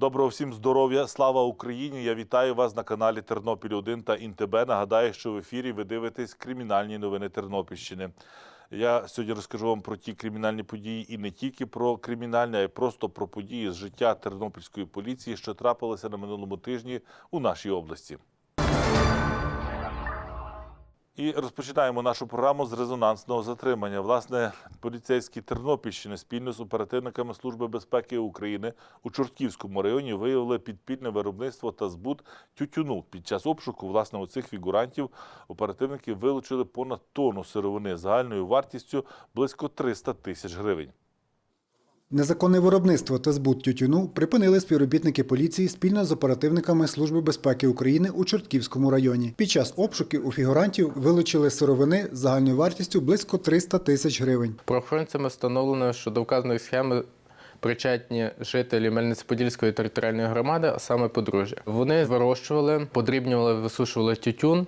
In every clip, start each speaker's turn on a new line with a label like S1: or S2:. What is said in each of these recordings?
S1: Доброго всім здоров'я, слава Україні! Я вітаю вас на каналі Тернопіль 1 та ІНТБ. Нагадаю, що в ефірі ви дивитесь кримінальні новини Тернопільщини. Я сьогодні розкажу вам про ті кримінальні події і не тільки про кримінальні, а й просто про події з життя тернопільської поліції, що трапилися на минулому тижні у нашій області. І розпочинаємо нашу програму з резонансного затримання. Власне, поліцейські Тернопільщини спільно з оперативниками Служби безпеки України у Чортківському районі виявили підпільне виробництво та збут тютюну. Під час обшуку власне у цих фігурантів оперативники вилучили понад тонну сировини загальною вартістю близько 300 тисяч гривень.
S2: Незаконне виробництво та збут тютюну припинили співробітники поліції спільно з оперативниками Служби безпеки України у Чортківському районі. Під час обшуків у фігурантів вилучили сировини загальною вартістю близько 300 тисяч гривень.
S3: Правоохоронцями встановлено, що до вказаної схеми причетні жителі Мельниці-Подільської територіальної громади, а саме подружжя. Вони вирощували, подрібнювали, висушували тютюн.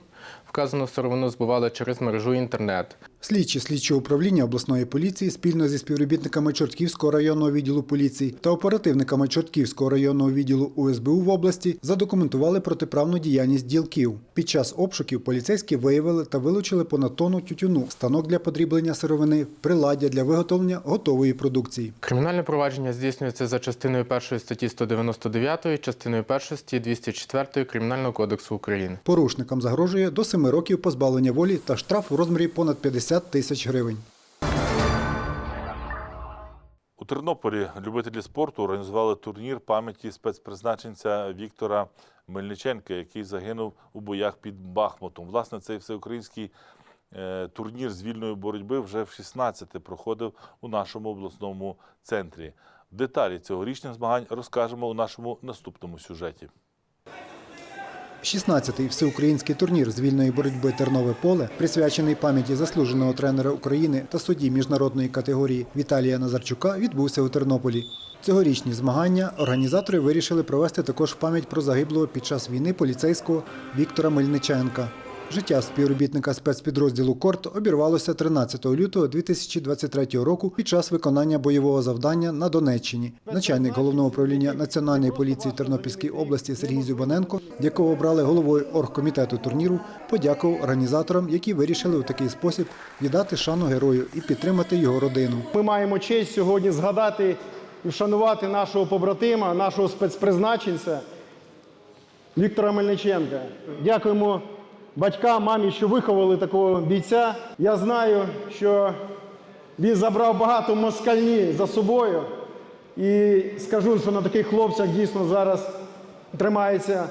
S3: Вказану сировину збували через мережу інтернет.
S2: Слідчі слідчого управління обласної поліції спільно зі співробітниками Чортківського районного відділу поліції та оперативниками Чортківського районного відділу УСБУ в області задокументували протиправну діяльність ділків. Під час обшуків поліцейські виявили та вилучили понад тонну тютюну, станок для подріблення сировини, приладдя для виготовлення готової продукції.
S3: Кримінальне провадження здійснюється за частиною 1 статті 199, частиною 1 статті 204 Кримінального кодексу України.
S2: Порушникам загрожує до 7 років позбавлення волі та штраф у розмірі понад 50 тисяч гривень.
S1: У Тернополі любителі спорту організували турнір пам'яті спецпризначенця Віктора Мельниченка, який загинув у боях під Бахмутом. Власне, цей всеукраїнський е, турнір з вільної боротьби вже в 16-те проходив у нашому обласному центрі. Деталі цьогорічних змагань розкажемо у нашому наступному сюжеті.
S2: 16-й всеукраїнський турнір з вільної боротьби Тернове поле, присвячений пам'яті заслуженого тренера України та судді міжнародної категорії Віталія Назарчука, відбувся у Тернополі. Цьогорічні змагання організатори вирішили провести також пам'ять про загиблого під час війни поліцейського Віктора Мельниченка. Життя співробітника спецпідрозділу Корт обірвалося 13 лютого 2023 року під час виконання бойового завдання на Донеччині. Начальник головного управління Національної поліції Тернопільської області Сергій Зюбаненко, якого обрали головою оргкомітету турніру, подякував організаторам, які вирішили у такий спосіб віддати шану герою і підтримати його родину.
S4: Ми маємо честь сьогодні згадати і вшанувати нашого побратима, нашого спецпризначенця Віктора Мельниченка. Дякуємо батькам, мамі, що виховали такого бійця. Я знаю, що він забрав багато москальні за собою. І скажу, що на таких хлопцях дійсно зараз тримається,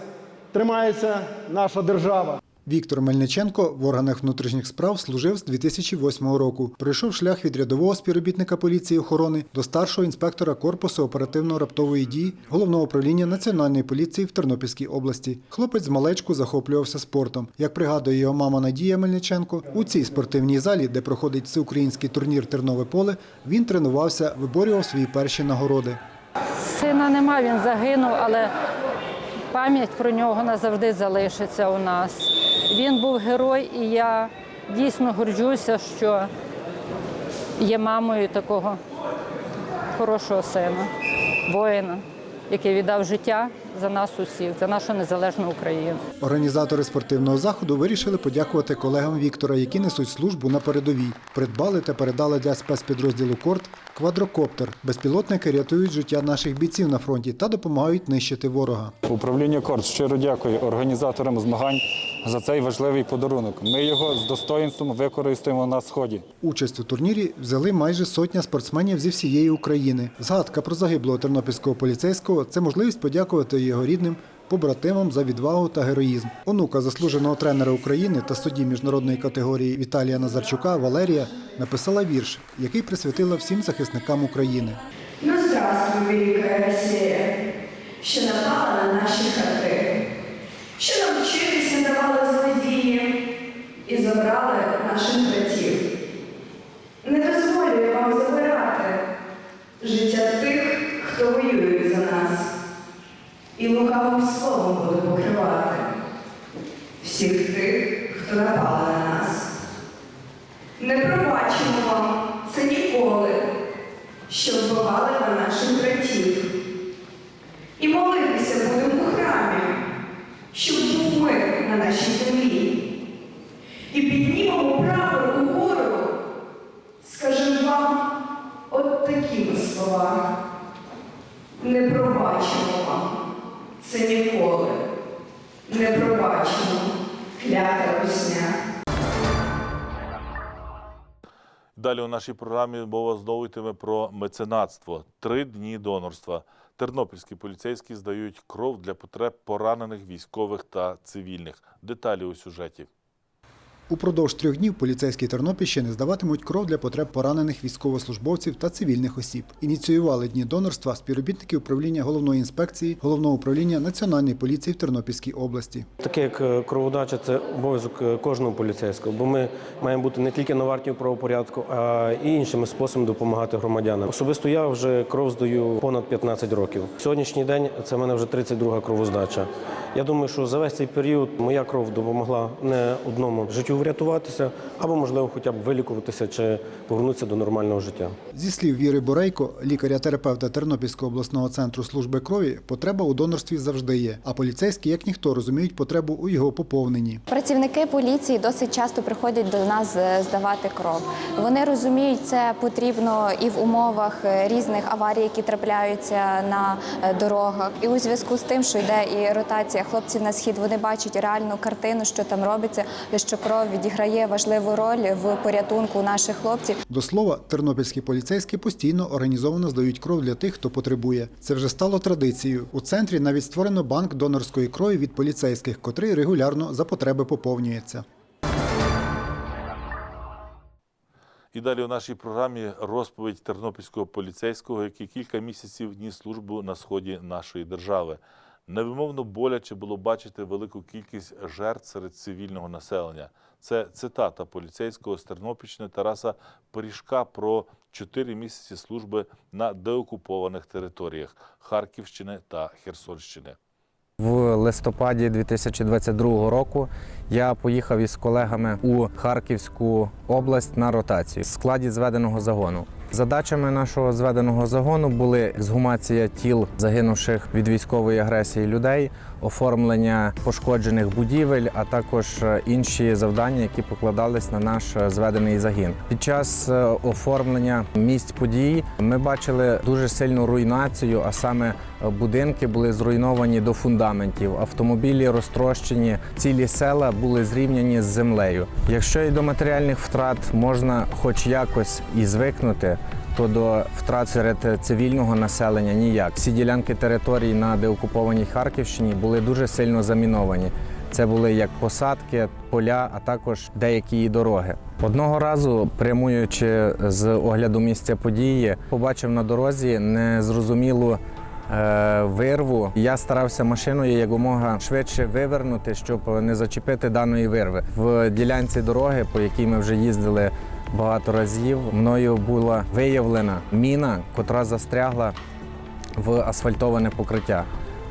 S4: тримається наша держава.
S2: Віктор Мельниченко в органах внутрішніх справ служив з 2008 року. Пройшов шлях від рядового співробітника поліції охорони до старшого інспектора корпусу оперативно-раптової дії головного управління Національної поліції в Тернопільській області. Хлопець з малечку захоплювався спортом. Як пригадує його мама Надія Мельниченко, у цій спортивній залі, де проходить всеукраїнський турнір Тернове поле, він тренувався, виборював свої перші нагороди.
S5: Сина нема, він загинув, але пам'ять про нього назавжди залишиться у нас. Він був герой, і я дійсно горджуся, що є мамою такого хорошого сина, воїна, який віддав життя за нас усіх, за нашу незалежну Україну.
S2: Організатори спортивного заходу вирішили подякувати колегам Віктора, які несуть службу на передовій. Придбали та передали для спецпідрозділу Корт квадрокоптер. Безпілотники рятують життя наших бійців на фронті та допомагають нищити ворога.
S6: Управління Корт щиро дякую організаторам змагань за цей важливий подарунок. Ми його з достоїнством використаємо на сході.
S2: Участь у турнірі взяли майже сотня спортсменів зі всієї України. Згадка про загиблого тернопільського поліцейського це можливість подякувати його рідним. Побратимам за відвагу та героїзм. Онука заслуженого тренера України та судді міжнародної категорії Віталія Назарчука Валерія написала вірш, який присвятила всім захисникам України.
S7: Ну, здравствуй, велика Росія, що напала Не пробачимо вам це ніколи, що вбивали на наших братів. І молитися будемо у храмі, щоб був мир на нашій землі. І піднімемо прапор угору, скажемо вам от такими слова. Не пробачимо вам це ніколи. Не пробачимо клята русня.
S1: Далі у нашій програмі мова знову про меценатство. Три дні донорства. Тернопільські поліцейські здають кров для потреб поранених військових та цивільних. Деталі у сюжеті.
S2: Упродовж трьох днів поліцейські Тернопільщини здаватимуть кров для потреб поранених військовослужбовців та цивільних осіб. Ініціювали дні донорства співробітники управління головної інспекції головного управління Національної поліції в Тернопільській області.
S8: Таке як е, кроводача це обов'язок е, кожного поліцейського, бо ми маємо бути не тільки на варті правопорядку, а і іншими способами допомагати громадянам. Особисто я вже кров здаю понад 15 років. Сьогоднішній день це в мене вже 32 кровоздача. Я думаю, що за весь цей період моя кров допомогла не одному життю врятуватися, або можливо, хоча б вилікуватися чи повернутися до нормального життя.
S2: Зі слів Віри Борейко, лікаря-терапевта Тернопільського обласного центру служби крові, потреба у донорстві завжди є. А поліцейські, як ніхто, розуміють потребу у його поповненні.
S9: Працівники поліції досить часто приходять до нас е, здавати кров. Вони розуміють, це потрібно і в умовах е, різних аварій, які трапляються на е, дорогах. І у зв'язку з тим, що йде і ротація хлопців на схід, вони бачать реальну картину, що там робиться, що кров відіграє важливу роль в порятунку наших хлопців.
S2: До слова, тернопільські поліцейські постійно організовано здають кров для тих, хто потребує. Це вже стало традицією. У центрі навіть створено банк донорської крові від поліцейських, котрий регулярно за потреби поповнюється.
S1: І далі у нашій програмі розповідь тернопільського поліцейського, який кілька місяців ніс службу на сході нашої держави. Невимовно боляче було бачити велику кількість жертв серед цивільного населення. Це цитата поліцейського з Тернопільщини Тараса Пиріжка про чотири місяці служби на деокупованих територіях Харківщини та Херсонщини.
S10: В листопаді 2022 року я поїхав із колегами у Харківську область на ротацію в складі зведеного загону. Задачами нашого зведеного загону були ексгумація тіл загинувших від військової агресії людей, оформлення пошкоджених будівель, а також е, інші завдання, які покладались на наш е, зведений загін. Під час е, оформлення місць подій ми бачили дуже сильну руйнацію, а саме будинки були зруйновані до фундаментів, автомобілі розтрощені, цілі села були зрівняні з землею. Якщо і до матеріальних втрат можна хоч якось і звикнути, то до втрат серед цивільного населення ніяк. Всі ділянки територій на деокупованій Харківщині були дуже сильно заміновані. Це були як посадки, поля, а також деякі дороги. Одного разу, прямуючи з огляду місця події, побачив на дорозі незрозумілу е, вирву. Я старався машиною якомога швидше вивернути, щоб не зачепити даної вирви. В ділянці дороги, по якій ми вже їздили багато разів, мною була виявлена міна, котра застрягла в асфальтоване покриття.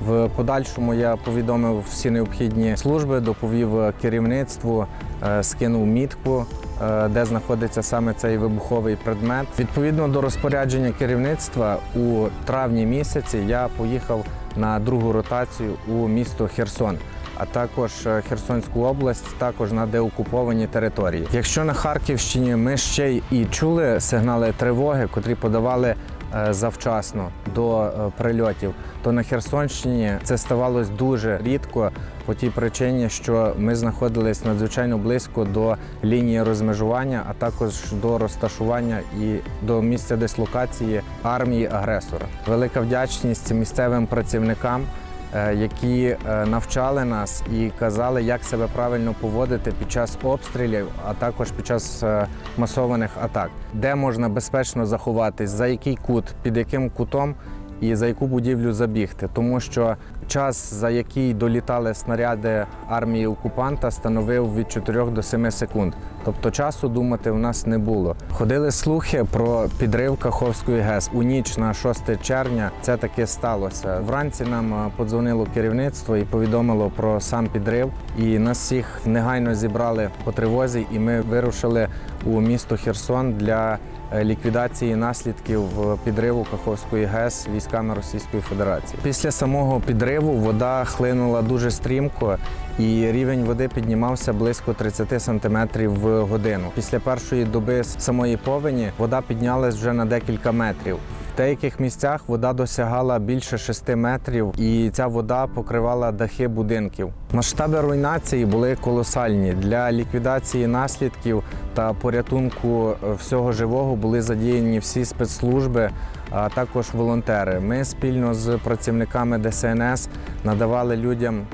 S10: В подальшому я повідомив всі необхідні служби, доповів керівництву, е, скинув мітку, е, де знаходиться саме цей вибуховий предмет. Відповідно до розпорядження керівництва, у травні місяці я поїхав на другу ротацію у місто Херсон. А також е, Херсонську область, також на деокуповані території. Якщо на Харківщині ми ще й і чули сигнали тривоги, котрі подавали е, завчасно до е, прильотів, то на Херсонщині це ставалось дуже рідко по тій причині, що ми знаходились надзвичайно близько до лінії розмежування, а також до розташування і до місця дислокації армії агресора. Велика вдячність місцевим працівникам. Е, Які е, навчали нас і казали, як себе правильно поводити під час обстрілів, а також під час е, масованих атак, де можна безпечно заховатись, за який кут, під яким кутом і за яку будівлю забігти, тому що час, за який долітали снаряди армії окупанта, становив від 4 до 7 секунд. Тобто часу думати в нас не було. Ходили слухи про підрив Каховської ГЕС у ніч на 6 червня. Це таки сталося. Вранці нам е, подзвонило керівництво і повідомило про сам підрив. І нас всіх негайно зібрали по тривозі, і ми вирушили у місто Херсон для ліквідації наслідків е, підриву Каховської ГЕС військами Російської Федерації. Після самого підриву вода хлинула дуже стрімко, і рівень води піднімався близько 30 сантиметрів в годину. Після першої доби самої повені вода піднялась вже на декілька метрів. Деяких місцях вода досягала більше 6 метрів, і ця вода покривала дахи будинків. Масштаби руйнації були колосальні. Для ліквідації наслідків та порятунку е, всього живого були задіяні всі спецслужби, а також волонтери. Ми спільно з працівниками ДСНС надавали людям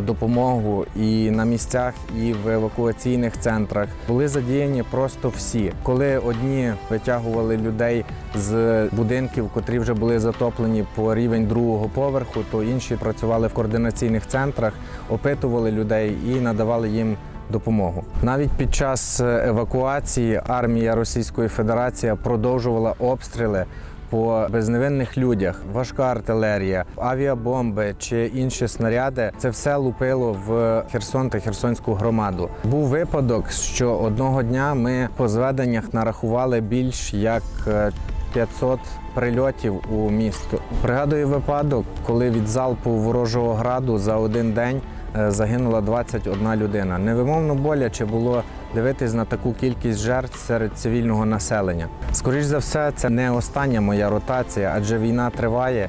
S10: допомогу і на місцях, і в евакуаційних центрах. Були задіяні просто всі. Коли одні витягували людей з будинків, котрі вже були затоплені по рівень другого поверху, то інші працювали в координаційних центрах, опитували людей і надавали їм. Допомогу навіть під час евакуації армія Російської Федерації продовжувала обстріли по безневинних людях, важка артилерія, авіабомби чи інші снаряди. Це все лупило в Херсон та Херсонську громаду. Був випадок, що одного дня ми по зведеннях нарахували більш як е, 500 прильотів у місто. Пригадую випадок, коли від залпу ворожого граду за один день е, загинула 21 людина. Невимовно боляче було дивитись на таку кількість жертв серед цивільного населення. Скоріш за все, це не остання моя ротація, адже війна триває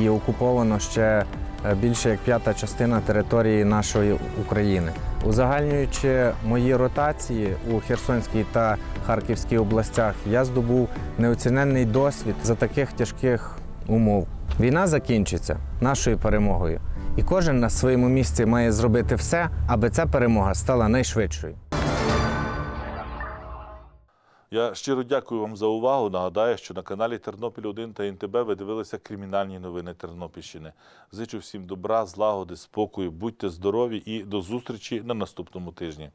S10: і окуповано ще е, більше як п'ята частина території нашої України. Узагальнюючи мої ротації у Херсонській та Харківській областях, я здобув неоціненний досвід за таких тяжких умов. Війна закінчиться нашою перемогою, і кожен на своєму місці має зробити все, аби ця перемога стала найшвидшою.
S1: Я щиро дякую вам за увагу. Нагадаю, що на каналі Тернопіль 1 та НТБ ви дивилися кримінальні новини Тернопільщини. Зичу всім добра, злагоди, спокою, будьте здорові і до зустрічі на наступному тижні.